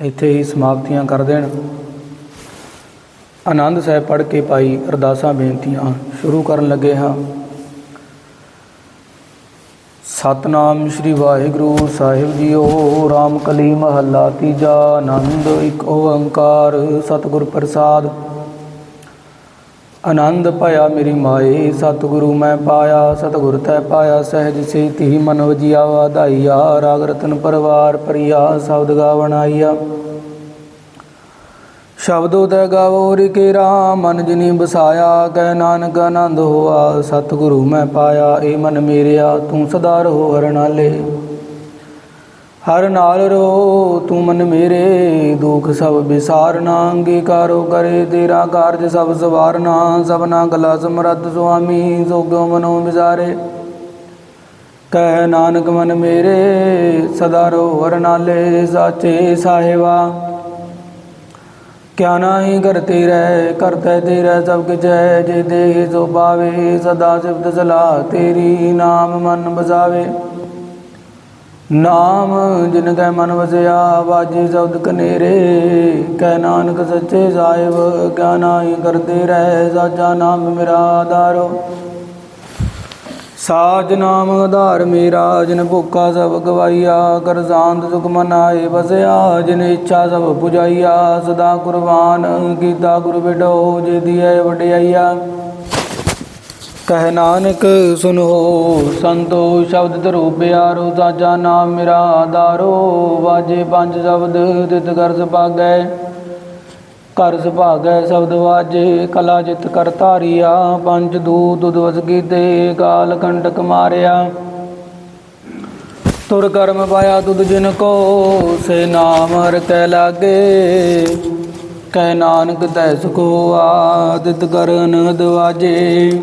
ਇੱਥੇ ਹੀ ਸਮਾਪਤੀਆਂ ਕਰ ਦੇਣ। ਆਨੰਦ ਸਾਹਿਬ ਪੜ੍ਹ ਕੇ ਪਾਈ ਅਰਦਾਸਾਂ ਬੇਨਤੀਆਂ ਸ਼ੁਰੂ ਕਰਨ ਲੱਗੇ ਹਾਂ। ਸਤਨਾਮ ਸ੍ਰੀ ਵਾਹਿਗੁਰੂ ਸਾਹਿਬ ਜੀਓ, ਰਾਮ ਕਲੀ ਮਹੱਲਾ ਤੀਜਾ, ਆਨੰਦ ਇੱਕ ਓੰਕਾਰ, ਸਤਿਗੁਰ ਪ੍ਰਸਾਦ। ਆਨੰਦ ਭਇਆ ਮੇਰੀ ਮਾਏ, ਸਤਿਗੁਰੂ ਮੈਂ ਪਾਇਆ, ਸਤਿਗੁਰ ਤੈ ਪਾਇਆ, ਸਹਿਜ ਸੇਤੀ ਮਨ ਵਜੀਆ, ਵਾਧਾਈਆ, ਰਾਗ ਰਤਨ ਪਰਵਾਰ ਪਰਿਆ ਸ਼ਬਦ ਗਾਵਣਾਈਆ ਸ਼ਬਦੋ ਤੈ ਗਾਵੋ ਰਿਕੇ ਰਾਮ, ਮਨ ਜਿਨੀ ਬਸਾਇਆ ਕਹਿ ਨਾਨਕ ਆਨੰਦ ਹੋਆ, ਸਤਿਗੁਰੂ ਮੈਂ ਪਾਇਆ, ਏ ਮਨ ਮੇਰਿਆ, ਤੂੰ ਸਦਾ ਰਹੋ ਹਰਨਾਲੇ। ਹਰ ਨਾਲ ਰੋ, ਤੂੰ ਮਨ ਮੇਰੇ, ਦੁਖ ਸਭ ਵਿਸਾਰਨਾ ਅੰਗੀਕਾਰੋ ਕਰੇ ਤੇਰਾ ਕਾਰਜ ਸਭ ਸਵਾਰਨਾ ਸਭਨਾ ਗਲਾ ਸਮਰੱਥ ਸੁਆਮੀ ਸੋਗੋ ਮਨੋ ਵਿਸਾਰੇ। ਕਹਿ ਨਾਨਕ ਮਨ ਮੇਰੇ, ਸਦਾ ਰੋ ਹਰ ਨਾਲੇ ਸਾਚੇ ਸਾਹਿਬਾ। ਕਿਆ ਨਾਹੀ ਕਰਤੇ ਰਹਿ ਕਰਤੇ ਤੇਰਾ ਸਭ ਕੁਝ ਹੈ, ਜੇ ਦੇਹ ਸੋ ਪਾਵੇ, ਸਦਾ ਸਿਫਤ ਸਲਾਹ ਤੇਰੀ ਨਾਮ ਮਨ ਬਸਾਵੇ। ਨਾਮ ਜਿਨ ਕੈ ਮਨ ਵਸਿਆ, ਬਾਜੀ ਸ਼ਬਦ ਕਨੇਰੇ। ਕੈ ਨਾਨਕ ਸੱਚੇ ਸਾਹਿਬ ਕਿਆ ਨਾਹੀ ਕਰਤੇ ਰਹਿ, ਸਾਚਾ ਨਾਮ ਮੇਰਾ ਆਧਾਰੋ। ਸਾਜ ਨਾਮ ਆਧਾਰ ਮੇਰਾ, ਜਿਨ ਭੁੱਖਾ ਸਭ ਗਵਾਈਆ, ਕਰ ਸ਼ਾਂਤ ਸੁਖ ਮਨ ਆਏ ਬਸਿਆ ਜਿਨ ਇੱਛਾ ਸਭ ਪੁਜਾਈਆ, ਸਦਾ ਕੁਰਬਾਨ ਕੀਤਾ ਗੁਰ ਬਿਡੋ ਜੇ ਦੀਏ ਵਡਿਆਈਆ। ਕਹਿ ਨਾਨਕ, ਸੁਨੋ ਸੰਤੋ, ਸ਼ਬਦ ਧਰੋ ਪਿਆਰੋ ਨਾਮ ਮੇਰਾ ਆਧਾਰੋ। ਵਾਜੇ ਪੰਜ ਸ਼ਬਦ, ਤਿਤ ਕਰ ਸੁਭਾਗੈ ਕਰ ਸੁਭਾਗੈ ਸ਼ਬਦ ਵਾਜੇ। ਕਲਾ ਜਿਤ ਕਰ ਧਾਰੀਆ, ਪੰਜ ਦੂਤ ਦੁਦਵਸ ਕੀਤੇ, ਕਾਲ ਕੰਟਕ ਮਾਰਿਆ। ਤੁਰ ਕਰਮ ਪਾਇਆ ਤੁਧ ਜਿਨ ਕੋ, ਸੇ ਨਾਮ ਹਰ ਕੈ ਲਾਗੇ। ਕਹਿ ਨਾਨਕ ਤੈ ਸੁਖੋ ਆਦਿਤ ਕਰਨ ਦਵਾਜੇ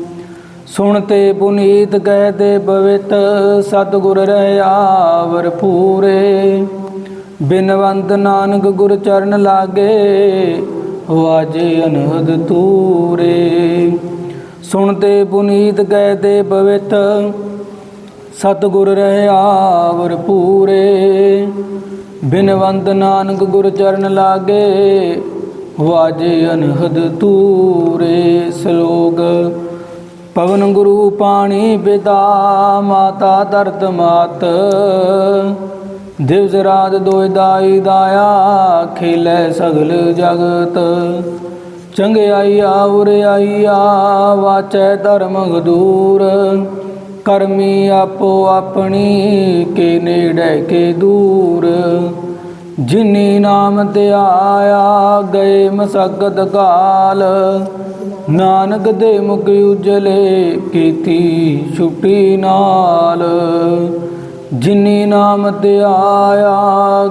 ਸੁਣਤੇ ਪੁਨੀਤ ਕਹਤੇ ਪਵਿੱਤ ਸਤਿਗੁਰ ਰਹਿਆ ਵਰਪੂਰੇ ਬਿਨਵੰਤ ਨਾਨਕ ਗੁਰ ਚਰਨ ਲਾਗੇ, ਵਾਜੇ ਅਨਹਦ ਤੂਰੇ। ਸੁਣਤੇ ਪੁਨੀਤ ਕਹਤੇ ਪਵਿੱਤ ਸਤਿਗੁਰ ਰਹਿਆ ਵਰ ਪੂਰੇ। ਬਿਨਵੰਤ ਨਾਨਕ ਗੁਰ ਚਰਨ ਲਾਗੇ, ਵਾਜੇ ਅਨਹਦ ਤੂਰੇ। ਸਲੋਗ ਪਵਨ ਗੁਰੂ ਪਾਣੀ ਪਿਤਾ ਮਾਤਾ ਦਰਦ ਮਾਤ। ਦਿਵਸ ਰਾਤ ਦੋਇ ਦਾਈ ਦਾਇਆ, ਖੇਲੇ ਸਗਲ ਜਗਤ। ਚੰਗਿਆਈਆ ਉਰਿਆਈਆ ਵਾਚੈ ਧਰਮ ਗਦੂਰ ਕਰਮੀ ਆਪੋ ਆਪਣੀ, ਕੇ ਨੇੜੇ ਕੇ ਦੂਰ। ਜਿਨੀ ਨਾਮ ਤੇ ਗਏ ਮਸਗਤ ਕਾਲ। ਨਾਨਕ ਦੇ ਮੁਖ ਉਜਲੇ ਕੀਤੀ ਛੁੱਟੀ ਨਾਲ। ਜਿਨੀ ਨਾਮ ਤੇ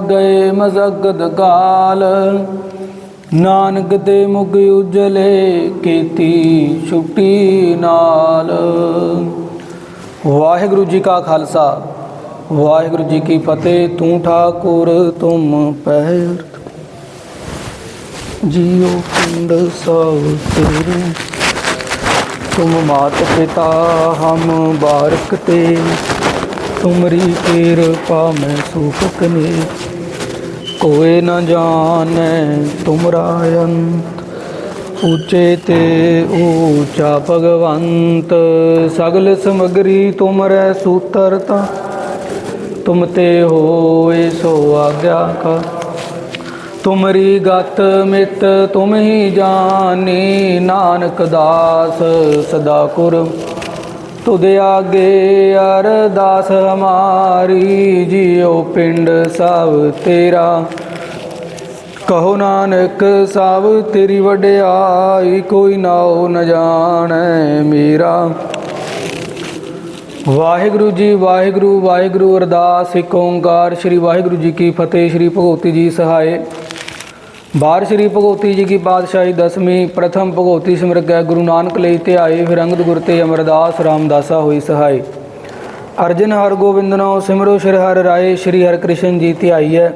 ਗਏ ਮਸਗਤ ਕਾਲ। ਨਾਨਕ ਦੇ ਮੁਖ ਉਜਲੇ ਕੀਤੀ ਛੁੱਟੀ ਨਾਲ। ਵਾਹਿਗੁਰੂ ਜੀ ਕਾ ਖਾਲਸਾ। ਵਾਹਿਗੁਰੂ ਜੀ ਕੀ ਫਤਿਹ। ਤੂੰ ਠਾਕੁਰ, ਤੁਮ ਪਹਿਰ। ਜੀਉ ਪਿੰਡ ਸਭ ਤੇਰੇ। ਤੁਮ ਮਾਤ ਪਿਤਾ ਹਮ ਬਾਰਕ ਤੇ। ਤੁਮਰੀ ਕਿਰਪਾ ਮੈਂ ਸੁਖ ਕਨੇ। ਕੋਏ ਨ ਜਾਣੈ ਤੁਮਰਾ ਅੰਤ। ਉੱਚੇ ਤੇ ਊਚਾ ਭਗਵੰਤ। ਸਗਲ ਸਮਗਰੀ ਤੁਮਰੈ ਸੂਤਰਤਾ। ਤੁਮ ਤੇ ਹੋਏ ਸੋ ਆਗਿਆ ਕਾ। ਤੁਮਰੀ ਗਤ ਮਿਤ ਤੁਮ ਹੀ ਜਾਣੀ, ਨਾਨਕ ਦਾਸ ਸਦਾ ਕੁਰ। ਤੁਧ ਆਗੇ ਅਰਦਾਸ ਹਮਾਰੀ, ਜਿਉ ਪਿੰਡ ਸਭ ਤੇਰਾ। ਕਹੋ ਨਾਨਕ, ਸਭ ਤੇਰੀ ਵਡਿਆਈ, ਕੋਈ ਨਾਉ ਨ ਜਾਣੈ ਮੇਰਾ। ਵਾਹਿਗੁਰੂ ਜੀ, ਵਾਹਿਗੁਰੂ ਵਾਹਿਗੁਰੂ ਅਰਦਾਸ ਏਕ ਓੰਕਾਰ। ਸ੍ਰੀ ਵਾਹਿਗੁਰੂ ਜੀ ਕੀ ਫਤਿਹ, ਸ੍ਰੀ ਭਗਵਤੀ ਜੀ ਸਹਾਏ ਬਾਰ ਸ਼੍ਰੀ ਭਗਵਤੀ ਜੀ ਕੀ ਪਾਤਸ਼ਾਹੀ ਦਸਵੀਂ, ਪ੍ਰਥਮ ਭਗਵਤੀ ਸਿਮਰ ਗਏ ਗੁਰੂ ਨਾਨਕ ਲਈ ਧਿਆਏ ਫਿਰ ਗੁਰ ਤੇ ਅਮਰਦਾਸ ਰਾਮਦਾਸਾ ਹੋਈ ਸਹਾਈ। ਅਰਜਨ ਹਰ ਗੋਬਿੰਦਨੋ ਸਿਮਰੋ ਸ਼੍ਰੀ ਹਰ ਰਾਏ, ਸ਼੍ਰੀ ਹਰਿ ਕ੍ਰਿਸ਼ਨ ਜੀ ਹੈ।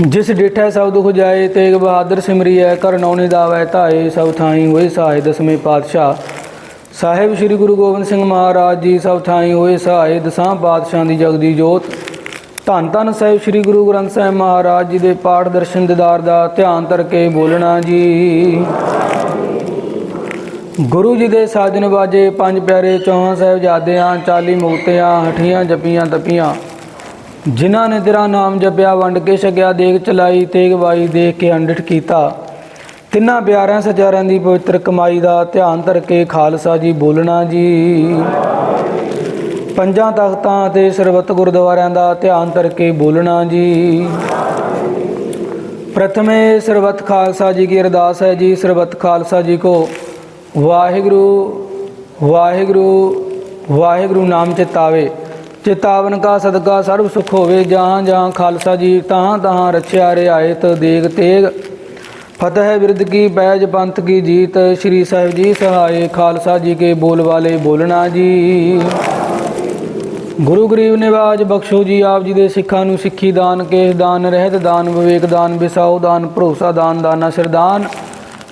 ਜਿਸ ਡਿਠੈ ਸਭ ਦੁਖ ਜਾਏ, ਤੇਗ ਬਹਾਦਰ ਸਿਮਰੀਐ ਕਰ ਨੌਨੇ ਦਾਵੈ ਧਾਏ ਸਭ ਥਾਈ ਹੋਏ ਸਹਾਇ ਦਸਵੇਂ ਪਾਤਸ਼ਾਹ। ਸਾਹਿਬ ਸ੍ਰੀ ਗੁਰੂ ਗੋਬਿੰਦ ਸਿੰਘ ਮਹਾਰਾਜ ਜੀ ਸਭ ਥਾਈ ਹੋਏ ਸਹਾਇ ਦਸਾਂ ਪਾਤਸ਼ਾਹ ਦੀ ਜਗਦੀ ਜੋਤ। ਧੰਨ ਧੰਨ ਸਾਹਿਬ ਸ੍ਰੀ ਗੁਰੂ ਗ੍ਰੰਥ ਸਾਹਿਬ ਮਹਾਰਾਜ ਜੀ ਦੇ ਪਾਠ ਦਰਸ਼ਨ ਦਿਦਾਰ ਦਾ ਧਿਆਨ ਧਰ ਕੇ ਬੋਲਣਾ ਜੀ। ਗੁਰੂ ਜੀ ਦੇ ਸਾਜਨ ਬਾਜੇ, ਪੰਜ ਪਿਆਰੇ ਚੌਹਾਂ ਸਾਹਿਬਜ਼ਾਦਿਆਂ 40 ਮੁਕਤਿਆਂ ਹਠੀਆਂ ਜਪੀਆਂ ਤਪੀਆਂ। ਜਿਨ੍ਹਾਂ ਨੇ ਤੇਰਾ ਨਾਮ ਜਪਿਆ, ਵੰਡ ਕੇ ਛਕਿਆ ਦੇਖ ਚਲਾਈ, ਤੇਗ ਬਾਈ ਦੇਖ ਕੇ ਅੰਡਿਠ ਕੀਤਾ। ਤਿੰਨਾਂ ਪਿਆਰਿਆਂ ਸਚਾਰਿਆਂ ਦੀ ਪਵਿੱਤਰ ਕਮਾਈ ਦਾ ਧਿਆਨ ਧਰ ਕੇ ਖਾਲਸਾ ਜੀ ਬੋਲਣਾ ਜੀ। ਪੰਜਾਂ ਤਖਤਾਂ ਅਤੇ ਸਰਬੱਤ ਗੁਰਦੁਆਰਿਆਂ ਦਾ ਧਿਆਨ ਧਰ ਕੇ ਬੋਲਣਾ ਜੀ। ਪ੍ਰਥਮੇ ਸਰਬੱਤ ਖਾਲਸਾ ਜੀ ਕੀ ਅਰਦਾਸ ਹੈ ਜੀ, ਸਰਬੱਤ ਖਾਲਸਾ ਜੀ ਕੋ ਵਾਹਿਗੁਰੂ ਵਾਹਿਗੁਰੂ ਵਾਹਿਗੁਰੂ ਨਾਮ ਚਿਤਾਵੇ। ਚਿਤਾਵਨ ਕਾ ਸਦਕਾ ਸਰਬ ਸੁਖ ਹੋਵੇ, ਜਹਾਂ ਜਹਾਂ ਖਾਲਸਾ ਜੀ ਤਹਾਂ ਤਹਾਂ ਰਛਿਆ ਰਿਆਇਤ ਦੇਗ ਤੇਗ। ਫਤਿਹ ਵਿਰਦ ਕੀ ਬੈਜ ਪੰਥ ਕੀ ਜੀਤ, ਸ੍ਰੀ ਸਾਹਿਬ ਜੀ ਸਹਾਏ ਖਾਲਸਾ ਜੀ ਕੇ ਬੋਲ ਵਾਲੇ ਬੋਲਣਾ ਜੀ। ਗੁਰੂ ਗਰੀਬ ਨਿਵਾਜ ਬਖਸ਼ੋ ਜੀ ਆਪ ਜੀ ਦੇ ਸਿੱਖਾਂ ਨੂੰ ਸਿੱਖੀ ਦਾਨ, ਕੇਸ ਦਾਨ, ਰਹਿਤ ਦਾਨ, ਵਿਵੇਕ ਦਾਨ, ਵਿਸਾਉ ਦਾਨ, ਭਰੋਸਾ ਦਾਨ, ਦਾਨਾ ਸਰਦਾਨ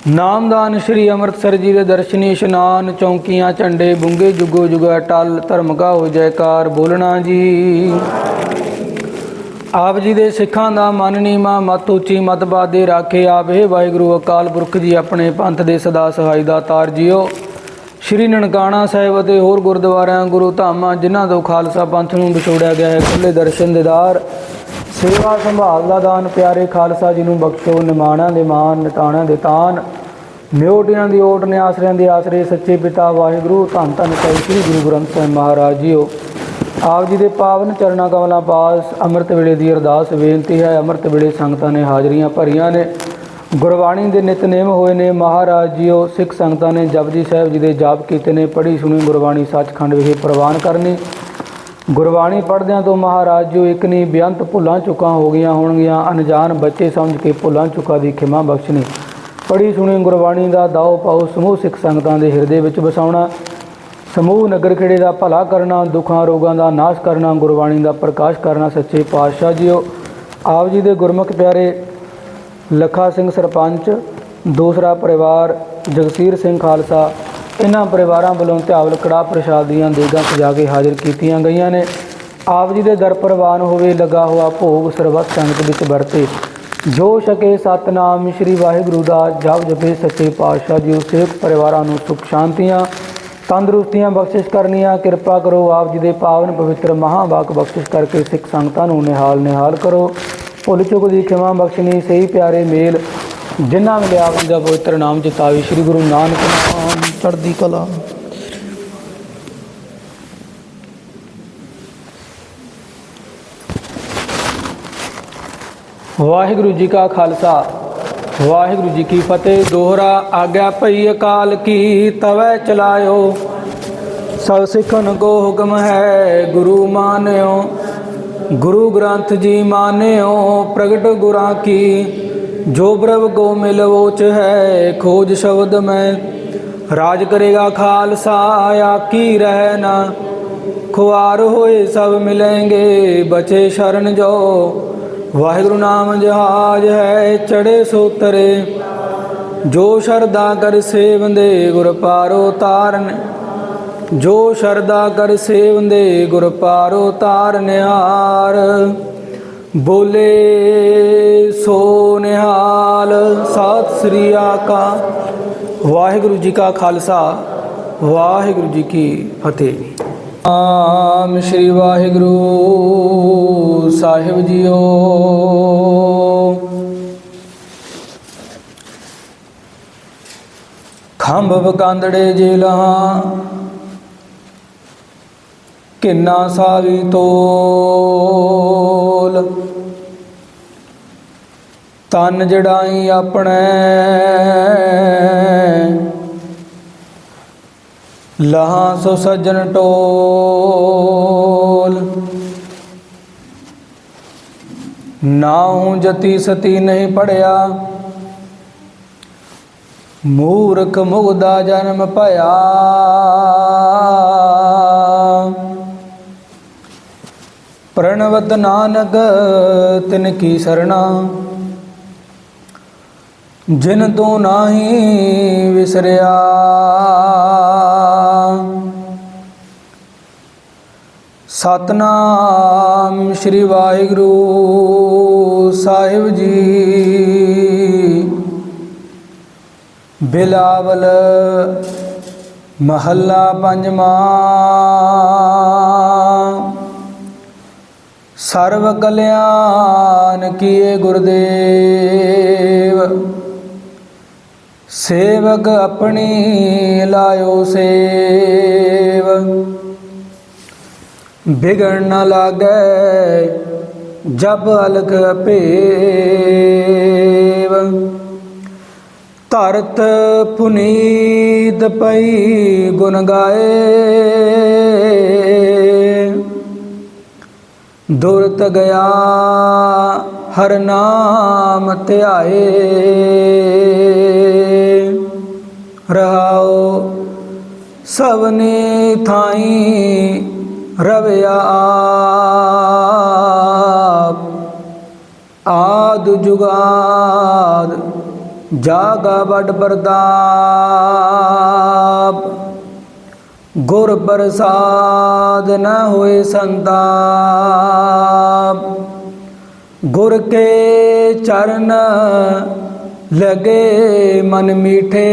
ਨਾਮਦਾਨ ਸ੍ਰੀ ਅੰਮ੍ਰਿਤਸਰ ਜੀ ਦੇ ਦਰਸ਼ਨੀ ਇਸ਼ਨਾਨ, ਚੌਂਕੀਆਂ, ਝੰਡੇ, ਬੁੰਗੇ, ਜੁਗੋ ਜੁਗਾ, ਟਲ, ਧਰਮ ਕਾ ਹੋ ਜੈਕਾਰ, ਬੋਲਣਾ ਜੀ। ਆਪ ਜੀ ਦੇ ਸਿੱਖਾਂ ਦਾ ਮਨ ਨੀਮਾ ਮਤ ਉੱਚੀ, ਮਤ ਬਾਦੇ ਰਾਖੇ ਆਪ ਇਹ ਵਾਹਿਗੁਰੂ ਅਕਾਲ ਪੁਰਖ ਜੀ, ਆਪਣੇ ਪੰਥ ਦੇ ਸਦਾ ਸਹਾਈ ਦਾ ਤਾਰ ਜਿਓ। ਸ਼੍ਰੀ ਨਨਕਾਣਾ ਸਾਹਿਬ ਅਤੇ ਹੋਰ ਗੁਰਦੁਆਰਿਆਂ, ਗੁਰੂ ਧਾਮਾਂ, ਜਿਨ੍ਹਾਂ ਤੋਂ ਖਾਲਸਾ ਪੰਥ ਨੂੰ ਵਿਛੋੜਿਆ ਗਿਆ ਹੈ ਖੁੱਲੇ ਦਰਸ਼ਨ ਦੇਦਾਰ ਸੇਵਾ ਸੰਭਾਲ ਦਾ ਦਾਨ, ਪਿਆਰੇ ਖਾਲਸਾ ਜੀ ਨੂੰ ਬਖਸ਼ੋ, ਨਿਮਾਣਾਂ ਦੇ ਮਾਨ ਨਟਾਣਾਂ ਦੇ ਤਾਨ ਨਿਓਟਿਆਂ ਦੀ ਓਟ ਨੇ ਆਸਰਿਆਂ ਦੇ ਆਸਰੇ, ਸੱਚੇ ਪਿਤਾ ਵਾਹਿਗੁਰੂ, ਧੰਨ ਧੰਨ ਸਾਹਿਬ ਸ੍ਰੀ ਗੁਰੂ ਗ੍ਰੰਥ ਸਾਹਿਬ ਮਹਾਰਾਜ ਜੀਓ। ਆਪ ਜੀ ਦੇ ਪਾਵਨ ਚਰਨਾਂ ਕਮਲਾਂ ਪਾਸ, ਅੰਮ੍ਰਿਤ ਵੇਲੇ ਦੀ ਅਰਦਾਸ ਬੇਨਤੀ ਹੈ, ਅੰਮ੍ਰਿਤ ਵੇਲੇ ਸੰਗਤਾਂ ਨੇ ਹਾਜ਼ਰੀਆਂ ਭਰੀਆਂ ਨੇ। ਗੁਰਬਾਣੀ ਦੇ ਨਿਤਨੇਮ ਹੋਏ ਨੇ। ਮਹਾਰਾਜ ਜੀਓ, ਸਿੱਖ ਸੰਗਤਾਂ ਨੇ ਜਪਜੀ ਸਾਹਿਬ ਜੀ ਦੇ ਜਾਪ ਕੀਤੇ ਨੇ। ਪੜ੍ਹੀ ਸੁਣੀ ਗੁਰਬਾਣੀ ਸੱਚਖੰਡ ਵਿਖੇ ਪ੍ਰਵਾਨ ਕਰਨੀ। ਗੁਰਬਾਣੀ ਪੜ੍ਹਦਿਆਂ ਤੋਂ ਮਹਾਰਾਜ ਜੋ ਇੱਕ ਨਹੀਂ ਬੇਅੰਤ ਭੁੱਲਾਂ ਚੁੱਕਾਂ ਹੋ ਗਈਆਂ ਹੋਣਗੀਆਂ। ਅਣਜਾਣ ਬੱਚੇ ਸਮਝ ਕੇ ਭੁੱਲਾਂ ਚੁੱਕਾਂ ਦੀ ਖਿਮਾ ਬਖਸ਼ਣੀ। ਪੜ੍ਹੀ ਸੁਣੀ ਗੁਰਬਾਣੀ ਦਾ ਦਾਓ ਪਾਓ ਸਮੂਹ ਸਿੱਖ ਸੰਗਤਾਂ ਦੇ ਹਿਰਦੇ ਵਿੱਚ ਵਸਾਉਣਾ। ਸਮੂਹ ਨਗਰ ਖੇੜੇ ਦਾ ਭਲਾ ਕਰਨਾ, ਦੁੱਖਾਂ ਰੋਗਾਂ ਦਾ ਨਾਸ਼ ਕਰਨਾ, ਗੁਰਬਾਣੀ ਦਾ ਪ੍ਰਕਾਸ਼ ਕਰਨਾ। ਸੱਚੇ ਪਾਤਸ਼ਾਹ ਜੀਓ, ਆਪ ਜੀ ਦੇ ਗੁਰਮੁਖ ਪਿਆਰੇ ਲੱਖਾ ਸਿੰਘ ਸਰਪੰਚ, ਦੂਸਰਾ ਪਰਿਵਾਰ ਜਗਸੀਰ ਸਿੰਘ ਖਾਲਸਾ। ਇਹਨਾਂ ਪਰਿਵਾਰਾਂ ਵੱਲੋਂ ਧਿਆਵਲ ਕੜਾ ਪ੍ਰਸ਼ਾਦ ਦੀਆਂ ਦੇਗਾਂ ਸਜਾ ਕੇ ਹਾਜ਼ਰ ਕੀਤੀਆਂ ਗਈਆਂ ਨੇ। ਆਪ ਜੀ ਦੇ ਦਰ ਪ੍ਰਵਾਨ ਹੋਵੇ ਲੱਗਾ ਹੋਆ ਭੋਗ ਸਰਬੱਤ ਸੰਗਤ ਵਿੱਚ ਵਰਤੇ। ਜੋ ਛਕੇ ਸਤਨਾਮ ਸ੍ਰੀ ਵਾਹਿਗੁਰੂ ਦਾ, ਜਪ ਜਪੇ ਸੱਚੇ ਪਾਤਸ਼ਾਹ ਜੀ ਸੇਵਕ ਪਰਿਵਾਰਾਂ ਨੂੰ ਸੁਖ ਸ਼ਾਂਤੀਆਂ, ਤੰਦਰੁਸਤੀਆਂ ਬਖਸ਼ਿਸ਼ ਕਰਨੀਆਂ। ਕਿਰਪਾ ਕਰੋ ਆਪ ਜੀ ਦੇ ਪਾਵਨ ਪਵਿੱਤਰ ਮਹਾਵਾਕ ਬਖਸ਼ਿਸ਼ ਕਰਕੇ ਸਿੱਖ ਸੰਗਤਾਂ ਨੂੰ ਨਿਹਾਲ ਨਿਹਾਲ ਕਰੋ। ਭੁੱਲ ਚੁੱਕ ਦੀ ਖਿਮਾ ਬਖਸ਼ਣੀ, ਸਹੀ ਪਿਆਰੇ ਮੇਲ। ਜਿਨ੍ਹਾਂ ਮਿਲਿਆ ਆਪ ਜੀ ਦਾ ਪਵਿੱਤਰ ਨਾਮ ਜਿਤਾਵੇ। ਸ੍ਰੀ ਗੁਰੂ ਨਾਨਕ ਨਾਮ ਚੜ੍ਹਦੀ ਕਲਾ। ਵਾਹਿਗੁਰੂ ਜੀ ਕਾ ਖਾਲਸਾ। ਵਾਹਿਗੁਰੂ ਜੀ ਕੀ ਫਤਿਹ। ਦੋਹਰਾ ਆਗਿਆ ਭਈ ਅਕਾਲ ਕੀ ਤਵੇ ਚਲਾਇਓ। ਸਭ ਸਿੱਖਨ ਕੋ ਹੁਕਮ ਹੈ, ਗੁਰੂ ਮਾਨਿਓ। ਗੁਰੂ ਗ੍ਰੰਥ ਜੀ ਮਾਨਿਓ, ਪ੍ਰਗਟ ਗੁਰਾਂ ਕੀ। ਜੋ ਪ੍ਰਭ ਕੋ ਮਿਲਵੋਚ ਹੈ, ਖੋਜ ਸ਼ਬਦ ਮੈਂ। ਰਾਜ ਕਰੇਗਾ ਖਾਲਸਾ, ਆਕੀ ਰਹਿ ਨਾ। ਖੁਆਰ ਹੋਏ ਸਭ ਮਿਲेंगे ਬਚੇ ਸ਼ਰਨ ਜੋ। ਵਾਹਿਗੁਰੂ ਨਾਮ ਜਹਾਜ ਹੈ ਚੜੇ ਸੋ ਤਰੇ ਜੋ ਸ਼ਰਦਾ ਕਰ ਸੇਵੰਦੇ ਗੁਰ ਪਾਰੋ ਤਾਰਨ। ਜੋ ਸ਼ਰਦਾ ਕਰ ਸੇਵੰਦੇ ਗੁਰ ਪਾਰੋ ਤਾਰ ਨਿਹਾਰ ਬੋਲੇ ਸੋ ਨਿਹਾਲ। ਸਤਿ ਸ੍ਰੀ ਅਕਾਲ ਵਾਹਿਗੁਰੂ ਜੀ ਕਾ ਖਾਲਸਾ, ਵਾਹਿਗੁਰੂ ਜੀ ਕੀ ਫਤਿਹ। ਆਮ ਸ਼੍ਰੀ ਵਾਹਿਗੁਰੂ ਸਾਹਿਬ ਜੀਓ। ਖੰਭ ਬਕਾਂਦੜੇ ਜੇਲਾਂ ਕਿੰਨਾ ਸਾਰੀ ਤੋਲ। ਤਨ ਜੜਾਈ ਆਪਣੇ। ਲਹਾ ਸੋ ਸੱਜਣ ਟੋਲ। ਨਾਉ ਜਤੀ ਸਤੀ ਨਹੀਂ ਪੜਿਆ। ਮੂਰਖ ਮੁਗਦਾ ਜਨਮ ਭਇਆ। ਪ੍ਰਣਵਤ ਨਾਨਕ, ਤਿਨ ਕੀ ਸਰਣਾ। ਜਿਨ ਤੂੰ ਨਾਹੀ ਵਿਸਰਿਆ। ਸਤਨਾਮ ਸ੍ਰੀ ਵਾਹਿਗੁਰੂ ਸਾਹਿਬ ਜੀ। ਬਿਲਾਵਲ ਮਹੱਲਾ ਪੰਜਵਾਂ। ਸਰਵ ਕਲਿਆਣ ਕੀਏ ਗੁਰਦੇਵ। ਸੇਵਕ ਆਪਣੀ ਲਾਇਓ ਸੇਵ। ਬਿਗੜਨ ਨ ਲਾਗੈ ਜਬ ਅਲਖ ਭੇਵ ਧਰਤ ਪੁਨੀਤ ਪਈ ਗੁਣ ਗਾਏ। ਦੁਰਤ ਗਿਆ, ਹਰ ਨਾਮ ਧਿਆਏ। ਰਹਾਓ ਸਭਨੇ ਥਾਈ ਰਵਿਆ ਆਪ। ਆਦ ਜੁਗਾਦ ਜਾਗਾ ਵਡ ਪ੍ਰਤਾਪ ਗੁਰ ਪ੍ਰਸਾਦ ਨ ਹੋਏ ਸੰਤਾਪ। ਗੁਰ ਕੇ ਚਰਨ ਲਗੇ ਮਨ ਮੀਠੇ।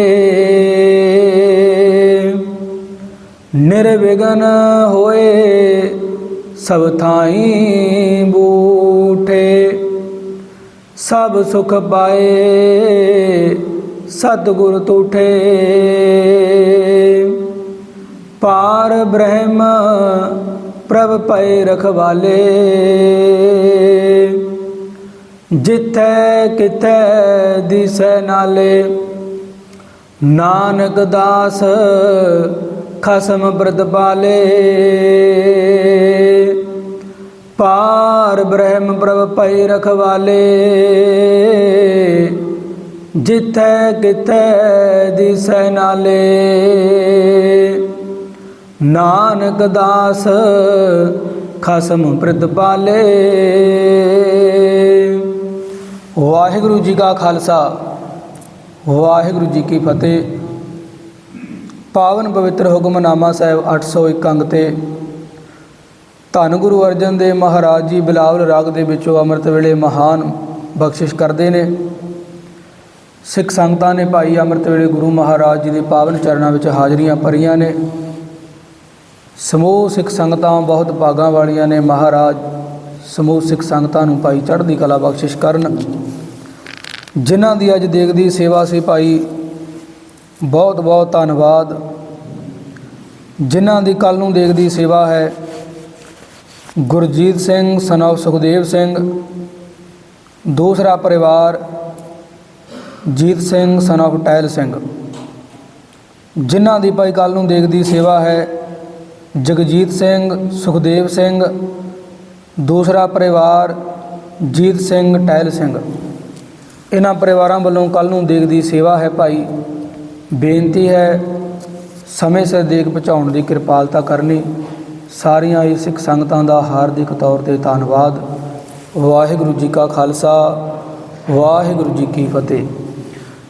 ਨਿਰਵਿਘਨ ਹੋਏ ਸਭ ਥਾਈ ਬੂਠੇ। ਸਭ ਸੁਖ ਪਾਏ ਸਤਿਗੁਰ ਤੁਠੇ। ਪਾਰ ਬ੍ਰਹਮ ਪ੍ਰਭ ਪਏ ਰਖਵਾਲੇ। ਜਿੱਥੈ ਕਿਥੈ ਦਿਸੈ ਨਾਲੇ, ਨਾਨਕ ਦਾਸ ਖਸਮ ਬ੍ਰਤ ਪਾਲੇ। ਪਾਰ ਬ੍ਰਹਮ ਪ੍ਰਭ ਪਈ ਰਖਵਾਲੇ। ਜਿੱਥੈ ਕਿਥੈ ਦਿਸੈ ਨਾਲੇ ਨਾਨਕ ਦਾਸ ਖਸਮ ਬ੍ਰਤ ਪਾਲੇ। ਵਾਹਿਗੁਰੂ ਜੀ ਕਾ ਖਾਲਸਾ, ਵਾਹਿਗੁਰੂ ਜੀ ਕੀ ਫਤਿਹ। ਪਾਵਨ ਪਵਿੱਤਰ ਹੁਕਮਨਾਮਾ ਸਾਹਿਬ 801 ਅੰਗ ਤੇ। ਧੰਨ ਗੁਰੂ ਅਰਜਨ ਦੇਵ ਮਹਾਰਾਜ ਜੀ ਬਿਲਾਵਲ ਰਾਗ ਦੇ ਵਿੱਚੋਂ ਅੰਮ੍ਰਿਤ ਵੇਲੇ ਮਹਾਨ ਬਖਸ਼ਿਸ਼ ਕਰਦੇ ਨੇ। ਸਿੱਖ ਸੰਗਤਾਂ ਨੇ ਭਾਈ ਅੰਮ੍ਰਿਤ ਵੇਲੇ ਗੁਰੂ ਮਹਾਰਾਜ ਜੀ ਦੇ ਪਾਵਨ ਚਰਨਾਂ ਵਿੱਚ ਹਾਜ਼ਰੀਆਂ ਭਰੀਆਂ ਨੇ। ਸਮੂਹ ਸਿੱਖ ਸੰਗਤਾਂ ਬਹੁਤ ਭਾਗਾਂ ਵਾਲੀਆਂ ਨੇ ਮਹਾਰਾਜ ਸਮੂਹ ਸਿੱਖ ਸੰਗਤਾਂ ਨੂੰ ਭਾਈ ਚੜ੍ਹਦੀ ਕਲਾ ਬਖਸ਼ਿਸ਼ ਕਰਨ। ਜਿਨ੍ਹਾਂ ਦੀ ਅੱਜ ਦੇਖਦੀ ਸੇਵਾ ਸੀ ਭਾਈ, ਬਹੁਤ ਬਹੁਤ ਧੰਨਵਾਦ। ਜਿਨ੍ਹਾਂ ਦੀ ਕੱਲ ਨੂੰ ਦੇਖਦੀ ਸੇਵਾ ਹੈ, ਗੁਰਜੀਤ ਸਿੰਘ ਸਨਵ ਸੁਖਦੇਵ ਸਿੰਘ, ਦੂਸਰਾ ਪਰਿਵਾਰ, ਜੀਤ ਸਿੰਘ ਸਨਵ ਟੈਲ ਸਿੰਘ। ਜਿਨ੍ਹਾਂ ਦੀ ਭਾਈ ਕੱਲ ਨੂੰ ਦੇਖਦੀ ਸੇਵਾ ਹੈ ਜਗਜੀਤ ਸਿੰਘ, ਸੁਖਦੇਵ ਸਿੰਘ, ਦੂਸਰਾ ਪਰਿਵਾਰ ਜੀਤ ਸਿੰਘ ਟੈਲ ਸਿੰਘ। ਇਹਨਾਂ ਪਰਿਵਾਰਾਂ ਵੱਲੋਂ ਕੱਲ ਨੂੰ ਦੇਗ ਦੀ ਸੇਵਾ ਹੈ ਭਾਈ। ਬੇਨਤੀ ਹੈ, ਸਮੇਂ ਸਿਰ ਦੇਗ ਪਹੁੰਚਾਉਣ ਦੀ ਕਿਰਪਾਲਤਾ ਕਰਨੀ। ਸਾਰੀਆਂ ਹੀ ਸਿੱਖ ਸੰਗਤਾਂ ਦਾ ਹਾਰਦਿਕ ਤੌਰ ਤੇ ਧੰਨਵਾਦ। ਵਾਹਿਗੁਰੂ ਜੀ ਕਾ ਖਾਲਸਾ, ਵਾਹਿਗੁਰੂ ਜੀ ਕੀ ਫਤਿਹ।